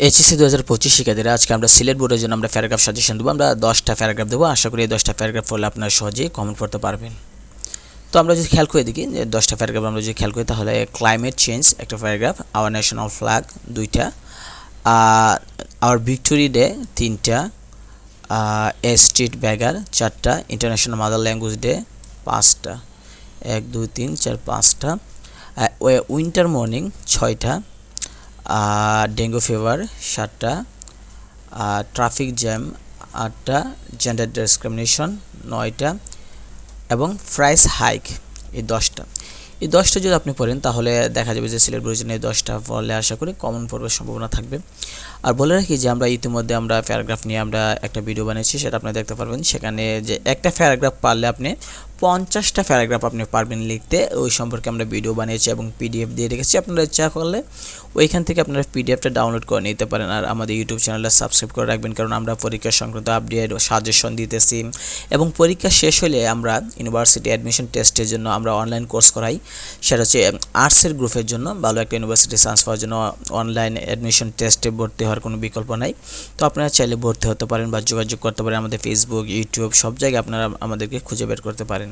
HSC দু হাজার পঁচিশ শিক্ষার্থীরা, আজকে আমরা সিলেট বোর্ডের জন্য আমরা প্যারাগ্রাফ সাজেশন দেবো। আমরা দশটা প্যারাগ্রাফ দেবো। আশা করি এই দশটা প্যারাগ্রাফ পড়লে আপনারা সহজেই কমেন্ট করতে পারবেন। তো আমরা যদি খেয়াল করে দেখি যে দশটা প্যারাগ্রাফ আমরা যদি খেয়াল করি, তাহলে ক্লাইমেট চেঞ্জ একটা প্যারাগ্রাফ আওয়ার ন্যাশনাল ফ্ল্যাগ দুইটা আওয়ার ভিক্টোরি ডে তিনটা এ স্ট্রিট ব্যাগার চারটা ইন্টারন্যাশনাল মাদার ল্যাঙ্গুয়েজ ডে পাঁচটা। এক, দুই, তিন, চার, পাঁচটা। উইন্টার মর্নিং ছয়টা। ডেঙ্গু ফিভার সাতটা ট্রাফিক জ্যাম আটটা জেন্ডার ডিসক্রিমিনেশন নয়টা এবং প্রাইস হাইক এই দশটা। এই দশটা যদি আপনি পড়েন তাহলে দেখা যাবে যে সিলেট বোর্ডের এই দশটা পড়লে আশা করি কমন পড়বার সম্ভাবনা থাকবে। আর বলে রাখি যে আমরা ইতিমধ্যে আমরা প্যারাগ্রাফ নিয়ে আমরা একটা ভিডিও বানিয়েছি, সেটা আপনি দেখতে পারবেন। সেখানে যে একটা প্যারাগ্রাফ পারলে আপনি পঞ্চাশটা প্যারাগ্রাফ আপনি পারবেন লিখতে। ওই সম্পর্কে আমরা ভিডিও বানিয়েছি এবং পিডিএফ দিয়ে রেখেছি। আপনারা ইচ্ছা করলে ওইখান থেকে আপনারা পিডিএফটা ডাউনলোড করে নিতে পারেন আর আমাদের ইউটিউব চ্যানেলটা সাবস্ক্রাইব করে রাখবেন কারণ আমরা পরীক্ষা সংক্রান্ত আপডেট সাজেশন দিতেছি। এবং পরীক্ষা শেষ হলে আমরা ইউনিভার্সিটি অ্যাডমিশন টেস্টের জন্য আমরা অনলাইন কোর্স করাই। সেটা হচ্ছে আর্টসের গ্রুপের জন্য। ভালো একটা ইউনিভার্সিটি চান্স পাওয়ার জন্য অনলাইন অ্যাডমিশন টেস্টে ভর্তি হওয়ার কোনো বিকল্প নাই। তো আপনারা চাইলে ভর্তি হতে পারেন বা যোগাযোগ করতে পারেন আমাদের ফেসবুক ইউটিউব সব জায়গায় আপনারা আমাদেরকে খুঁজে বের করতে পারেন।